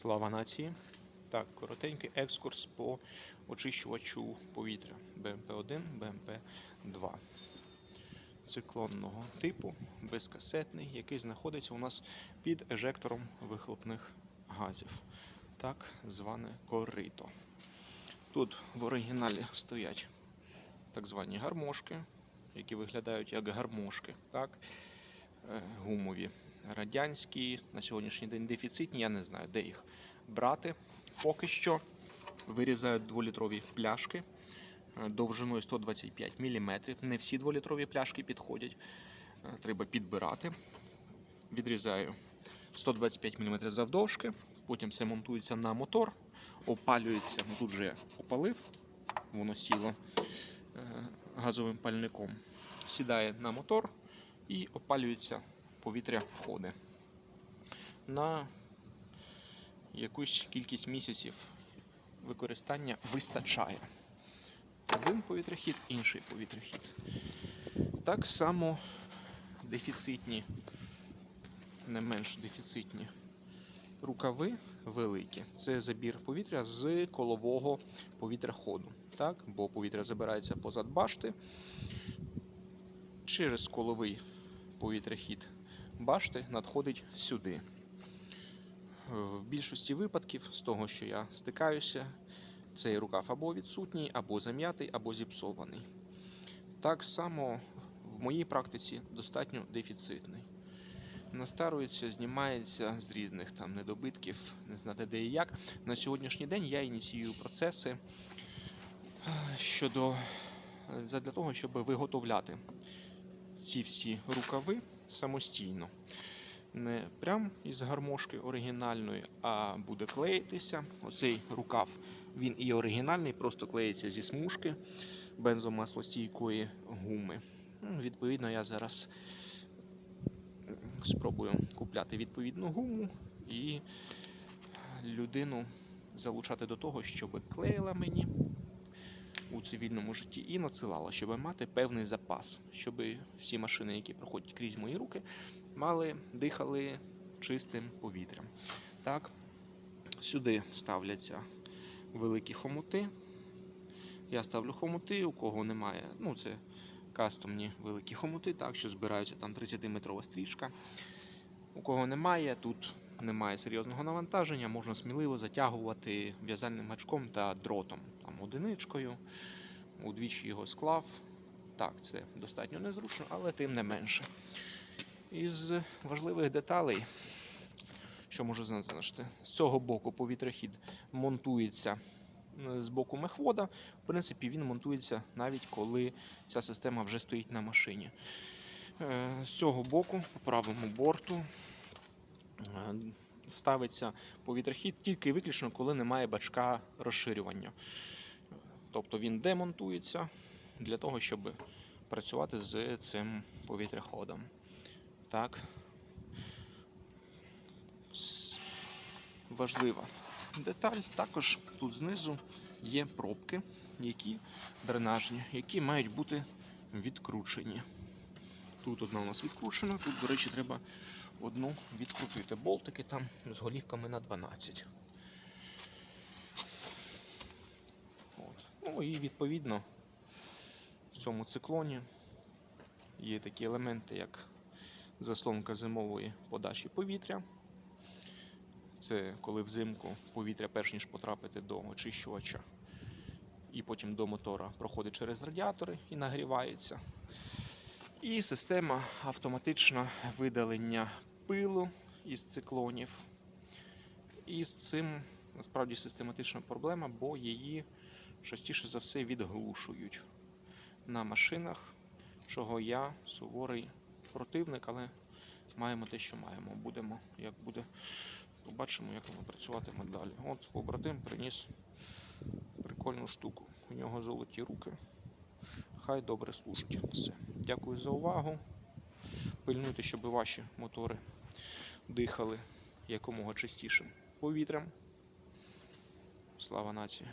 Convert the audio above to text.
Слава нації. Так, коротенький екскурс по очищувачу повітря БМП-1, БМП-2 циклонного типу, безкасетний, який знаходиться у нас під ежектором вихлопних газів, так зване корито. Тут в оригіналі стоять так звані гармошки, які виглядають як гармошки. Так? Е, Гумові. Радянські, на сьогоднішній день дефіцитні, я не знаю, де їх брати. Поки що вирізають 2-літрові пляшки е, довжиною 125 мм. Не всі 2-літрові пляшки підходять. Е, Треба підбирати. Відрізаю 125 мм завдовжки, потім це монтується на мотор, опалюється. ну, Тут же я опалив, воно сіло газовим пальником. Сідає на мотор і опалюється повітря входи. На якусь кількість місяців використання вистачає. Один повітряхід, інший повітряхід. Так само дефіцитні, не менш дефіцитні рукави великі. Це забір повітря з колового повітряходу. Так? Бо повітря забирається позад башти через коловий повітряхід башти надходить сюди. Е, В більшості випадків, з того, що я стикаюся, цей рукав або відсутній, або зам'ятий, або зіпсований. Так само в моїй практиці достатньо дефіцитний. Настарується, знімається з різних там недобитків, не знати де і як. На сьогоднішній день я ініціюю процеси е, щодо для того, щоб виготовляти ці всі рукави самостійно. Не прям із гармошки оригінальної, а буде клеїтися. Оцей рукав він і оригінальний, просто клеїться зі смужки бензомаслостійкої гуми. Відповідно, я зараз спробую купляти відповідну гуму і людину залучати до того, щоб клеїла мені у цивільному житті і надсилала, щоб мати певний запас, щоб всі машини, які проходять крізь мої руки, мали, дихали чистим повітрям. Так, сюди ставляться великі хомути. Я ставлю хомути, у кого немає, ну це кастомні великі хомути, так, що збираються там 30-метрова стрічка. У кого немає, тут немає серйозного навантаження, можна сміливо затягувати в'язальним гачком та дротом, там одиничкою, удвічі його склав. Так, це достатньо незручно, але тим не менше. Із важливих деталей, що можу зазначити, з цього боку повітряхід монтується е, з боку мехвода. В принципі, він монтується навіть коли ця система вже стоїть на машині. Е, З цього боку, по правому борту, ставиться повітряхід тільки і виключно, коли немає бачка розширювання. Тобто він демонтується для того, щоб працювати з цим повітряходом. Так. Важлива деталь. Також тут знизу є пробки, які дренажні, які мають бути відкручені. Тут одна у нас відкручена, тут, до речі, треба одну відкрутити. Болтики там з голівками на 12. От. Ну і відповідно в цьому циклоні є такі елементи, як заслонка зимової подачі повітря. Це коли взимку повітря, перш ніж потрапити до очищувача і потім до мотора, проходить через радіатори і нагрівається. І система автоматичного видалення пилу із циклонів. І з цим насправді систематична проблема, бо її частіше за все відглушують на машинах, чого я суворий противник, але маємо те, що маємо. Будемо, як буде, побачимо, як воно працюватиме далі. От побратим приніс прикольну штуку. У нього золоті руки. Хай добре служить. Все. Дякую за увагу. Пильнуйте, щоб ваші мотори дихали якомога чистішим повітрям. Слава нації!